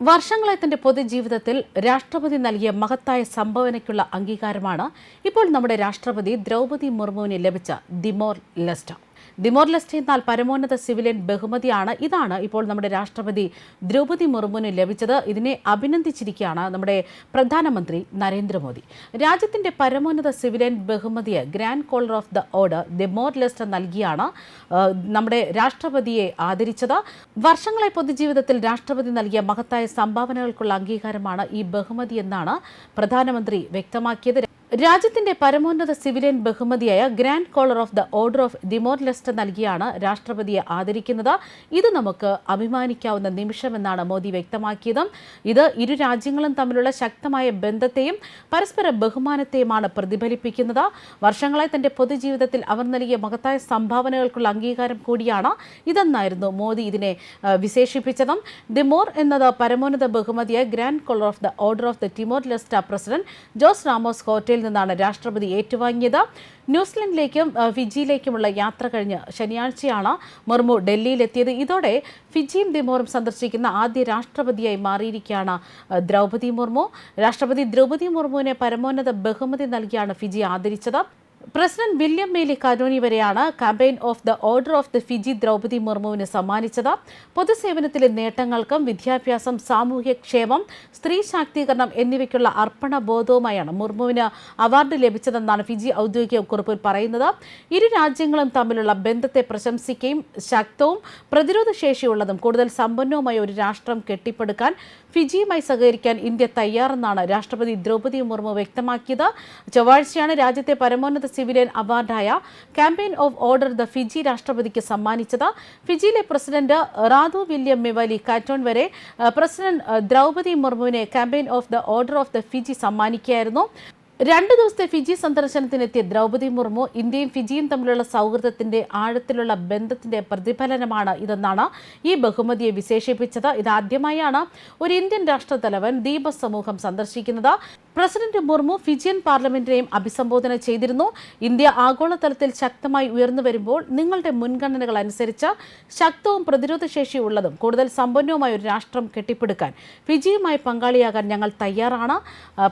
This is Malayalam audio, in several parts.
വർഷങ്ങളെ തന്റെ പൊതുജീവിതത്തിൽ രാഷ്ട്രപതി നൽകിയ മഹത്തായ സംഭാവനയ്ക്കുള്ള അംഗീകാരമാണ് ഇപ്പോൾ നമ്മുടെ രാഷ്ട്രപതി ദ്രൗപദി മുർമുവിന് ലഭിച്ച ദിമോർ ലെസ്റ്റർ. ദിമോർ ലെസ്റ്റർ എന്നാൽ പരമോന്നത സിവിലിയൻ ബഹുമതിയാണ്. ഇതാണ് ഇപ്പോൾ നമ്മുടെ രാഷ്ട്രപതി ദ്രൗപദി മുർമുവിന് ലഭിച്ചത്. ഇതിനെ അഭിനന്ദിച്ചിരിക്കുകയാണ് നമ്മുടെ പ്രധാനമന്ത്രി നരേന്ദ്രമോദി. രാജ്യത്തിന്റെ പരമോന്നത civilian ബഹുമതിയെ grand collar of the order ദിമോർ Leste നൽകിയാണ് നമ്മുടെ രാഷ്ട്രപതിയെ ആദരിച്ചത്. വർഷങ്ങളെ പൊതുജീവിതത്തിൽ രാഷ്ട്രപതി നൽകിയ മഹത്തായ സംഭാവനകൾക്കുള്ള അംഗീകാരമാണ് ഈ ബഹുമതി എന്നാണ് പ്രധാനമന്ത്രി വ്യക്തമാക്കിയത്. രാജ്യത്തിന്റെ പരമോന്നത സിവിലിയൻ ബഹുമതിയായ grand collar of the order of Timor Leste നൽകിയാണ് രാഷ്ട്രപതിയെ ആദരിക്കുന്നത്. ഇത് നമുക്ക് അഭിമാനിക്കാവുന്ന നിമിഷമെന്നാണ് മോദി വ്യക്തമാക്കിയത്. ഇത് ഇരു രാജ്യങ്ങളും തമ്മിലുള്ള ശക്തമായ ബന്ധത്തെയും പരസ്പര ബഹുമാനത്തെയുമാണ് പ്രതിഫലിപ്പിക്കുന്നത്. വർഷങ്ങളായി തന്റെ പൊതുജീവിതത്തിൽ അവർ നൽകിയ മഹത്തായ സംഭാവനകൾക്കുള്ള അംഗീകാരം കൂടിയാണ് ഇതെന്നായിരുന്നു മോദി ഇതിനെ വിശേഷിപ്പിച്ചതും. ദിമോർ എന്നത് പരമോന്നത ബഹുമതിയായ grand collar of the order of the Timor Leste president Jose Ramos ഹോട്ടലിൽ നിന്നാണ് രാഷ്ട്രപതി ഏറ്റുവാങ്ങിയത്. ന്യൂസിലൻഡിലേക്കും ഫിജിയിലേക്കുമുള്ള യാത്ര കഴിഞ്ഞ് ശനിയാഴ്ചയാണ് മുർമു ഡൽഹിയിലെത്തിയത്. ഇതോടെ ഫിജിയും ദിമോറും സന്ദർശിക്കുന്ന ആദ്യ രാഷ്ട്രപതിയായി മാറിയിരിക്കുകയാണ് ദ്രൗപതി മുർമു. രാഷ്ട്രപതി ദ്രൗപദി മുർമുവിനെ പരമോന്നത ബഹുമതി നൽകിയാണ് ഫിജി ആദരിച്ചത്. പ്രസിഡന്റ് വില്യം മേലി കരോണി വരെയാണ് companion of the order of the Fiji Droupadi മുർമുവിന് സമ്മാനിച്ചത്. പൊതുസേവനത്തിലെ നേട്ടങ്ങൾക്കും വിദ്യാഭ്യാസം സാമൂഹ്യക്ഷേമം സ്ത്രീ ശാക്തീകരണം എന്നിവയ്ക്കുള്ള അർപ്പണ ബോധവുമായാണ് മുർമുവിന് അവാർഡ് ലഭിച്ചതെന്നാണ് ഫിജി ഔദ്യോഗിക കുറിപ്പിൽ പറയുന്നത്. ഇരു രാജ്യങ്ങളും തമ്മിലുള്ള ബന്ധത്തെ പ്രശംസിക്കുകയും ശക്തവും പ്രതിരോധ ശേഷിയുള്ളതും കൂടുതൽ സമ്പന്നവുമായ ഒരു രാഷ്ട്രം കെട്ടിപ്പടുക്കാൻ ഫിജിയുമായി സഹകരിക്കാൻ ഇന്ത്യ തയ്യാറെന്നാണ് രാഷ്ട്രപതി ദ്രൗപദി മുർമു വ്യക്തമാക്കിയത്. ചൊവ്വാഴ്ചയാണ് രാജ്യത്തെ പരമോന്നത civilian അവാർഡായ companion of order the Fiji രാഷ്ട്രപതിക്ക് സമ്മാനിച്ചത്. ഫിജിയിലെ പ്രസിഡന്റ് റാദു വില്യം മെവലി കാറ്റോൺ വരെ president Droupadi മുർമുവിനെ companion of the order of the Fiji സമ്മാനിക്കുകയായിരുന്നു. രണ്ട് ദിവസത്തെ ഫിജി സന്ദർശനത്തിനെത്തിയ ദ്രൗപദി മുർമു ഇന്ത്യയും ഫിജിയും തമ്മിലുള്ള സൗഹൃദത്തിന്റെ ആഴത്തിലുള്ള ബന്ധത്തിന്റെ പ്രതിഫലനമാണ് ഇതെന്നാണ് ഈ ബഹുമതിയെ വിശേഷിപ്പിച്ചത്. ഇതാദ്യമായാണ് ഒരു ഇന്ത്യൻ രാഷ്ട്രതലവൻ ദ്വീപ സമൂഹം സന്ദർശിക്കുന്നത്. പ്രസിഡന്റ് മുർമു ഫിജിയൻ പാർലമെന്റിനെയും അഭിസംബോധന ചെയ്തിരുന്നു. ഇന്ത്യ ആഗോളതലത്തിൽ ശക്തമായി ഉയർന്നു വരുമ്പോൾ നിങ്ങളുടെ മുൻഗണനകൾ അനുസരിച്ച് ശക്തവും പ്രതിരോധശേഷിയുള്ളതും കൂടുതൽ സമ്പന്നവുമായ ഒരു രാഷ്ട്രം കെട്ടിപ്പടുക്കാൻ ഫിജിയുമായി പങ്കാളിയാകാൻ ഞങ്ങൾ തയ്യാറാണ്.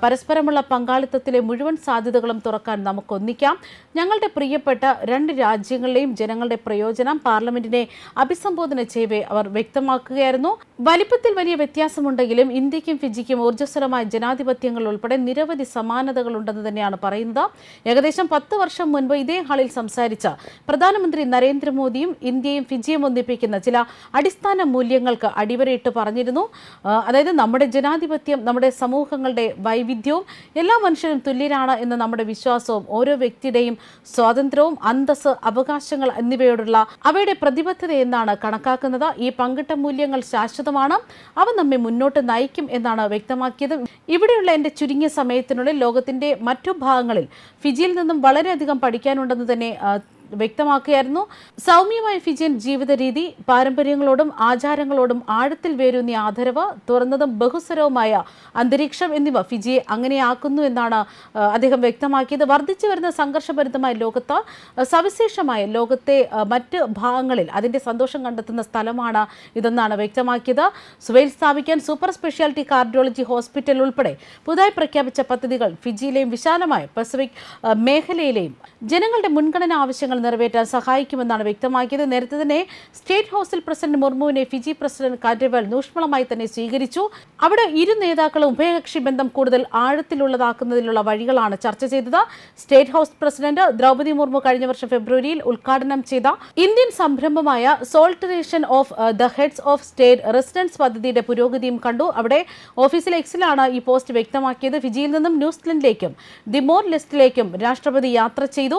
പരസ്പരമുള്ള പങ്കാളിത്തത്തിലെ മുഴുവൻ സാധ്യതകളും തുറക്കാൻ നമുക്കൊന്നിക്കാം. ഞങ്ങളുടെ പ്രിയപ്പെട്ട രണ്ട് രാജ്യങ്ങളിലെയും ജനങ്ങളുടെ പ്രയോജനം പാർലമെന്റിനെ അഭിസംബോധന ചെയ്യവേ അവർ വ്യക്തമാക്കുകയായിരുന്നു. വലിപ്പത്തിൽ വലിയ വ്യത്യാസമുണ്ടെങ്കിലും ഇന്ത്യക്കും ഫിജിക്കും ഊർജസ്വലമായ ജനാധിപത്യങ്ങൾ ഉൾപ്പെടെ നിരവധി സമാനതകളുണ്ടെന്ന് തന്നെയാണ് പറയുന്നത്. ഏകദേശം പത്ത് വർഷം മുൻപ് ഇതേ ഹാളിൽ സംസാരിച്ച പ്രധാനമന്ത്രി നരേന്ദ്രമോദിയും ഇന്ത്യയും ഫിജിയും ഒന്നിപ്പിക്കുന്ന ചില അടിസ്ഥാന മൂല്യങ്ങൾക്ക് അടിവരയിട്ട് പറഞ്ഞിരുന്നു. അതായത് നമ്മുടെ ജനാധിപത്യം നമ്മുടെ സമൂഹങ്ങളുടെ വൈവിധ്യവും എല്ലാ മനുഷ്യരും തുല്യരാണ് എന്ന നമ്മുടെ വിശ്വാസവും ഓരോ വ്യക്തിയുടെയും സ്വാതന്ത്ര്യവും അന്തസ് അവകാശങ്ങൾ എന്നിവയോടുള്ള അവയുടെ പ്രതിബദ്ധത എന്നാണ് കണക്കാക്കുന്നത്. ഈ പങ്കിട്ട മൂല്യങ്ങൾ ശാശ്വതമാണ്. അവ നമ്മെ മുന്നോട്ട് നയിക്കും എന്നാണ് വ്യക്തമാക്കിയത്. ഇവിടെയുള്ള എന്റെ ചുരുങ്ങിയ സമയത്തിനുള്ളിൽ ലോകത്തിന്റെ മറ്റു ഭാഗങ്ങളിൽ ഫിജിയിൽ നിന്നും വളരെയധികം പഠിക്കാനുണ്ടെന്ന് തന്നെ വ്യക്തമാക്കുകയായിരുന്നു. സൗമ്യമായ ഫിജിയൻ ജീവിത രീതി പാരമ്പര്യങ്ങളോടും ആചാരങ്ങളോടും ആഴത്തിൽ വേരൂന്നിയ ആദരവ് തുറന്നതും ബഹുസ്വരവുമായ അന്തരീക്ഷം എന്നിവ ഫിജിയെ അങ്ങനെയാക്കുന്നു എന്നാണ് അദ്ദേഹം വ്യക്തമാക്കിയത്. വർദ്ധിച്ചു വരുന്ന സംഘർഷഭരിതമായ ലോകത്ത് സവിശേഷമായ ലോകത്തെ മറ്റ് ഭാഗങ്ങളിൽ അതിന്റെ സന്തോഷം കണ്ടെത്തുന്ന സ്ഥലമാണ് ഇതെന്നാണ് വ്യക്തമാക്കിയത്. സുവയിൽ സ്ഥാപിക്കാൻ സൂപ്പർ സ്പെഷ്യാലിറ്റി കാർഡിയോളജി ഹോസ്പിറ്റൽ ഉൾപ്പെടെ പുതുതായി പ്രഖ്യാപിച്ച പദ്ധതികൾ ഫിജിയിലെയും വിശാലമായ പസഫിക് മേഖലയിലെയും ജനങ്ങളുടെ മുൻഗണന ആവശ്യങ്ങൾ നിറവേറ്റാൻ സഹായിക്കുമെന്നാണ് വ്യക്തമാക്കിയത്. നേരത്തെ തന്നെ സ്റ്റേറ്റ് ഹൗസിൽ പ്രസിഡന്റ് മുർമുവിനെ ഫിജി പ്രസിഡന്റ് കാറ്റവേൽ നൂഷ്മളമായി തന്നെ സ്വീകരിച്ചു. അവിടെ ഇരു നേതാക്കളും ഉഭയകക്ഷി ബന്ധം കൂടുതൽ ആഴത്തിലുള്ളതാക്കുന്നതിലുള്ള വഴികളാണ് ചർച്ച ചെയ്തത്. State house president Droupadi Murmu കഴിഞ്ഞ വർഷം ഫെബ്രുവരിയിൽ ഉദ്ഘാടനം ചെയ്ത ഇന്ത്യൻ സംരംഭമായ solarisation of the heads of state residence പദ്ധതിയുടെ പുരോഗതിയും കണ്ടു. അവിടെ ഓഫീസിലെ എക്സിലാണ് ഈ പോസ്റ്റ് വ്യക്തമാക്കിയത്. ഫിജിയിൽ നിന്നും ന്യൂസിലൻഡിലേക്കും ദിമോർ ലിസ്റ്റിലേക്കും രാഷ്ട്രപതി യാത്ര ചെയ്തു.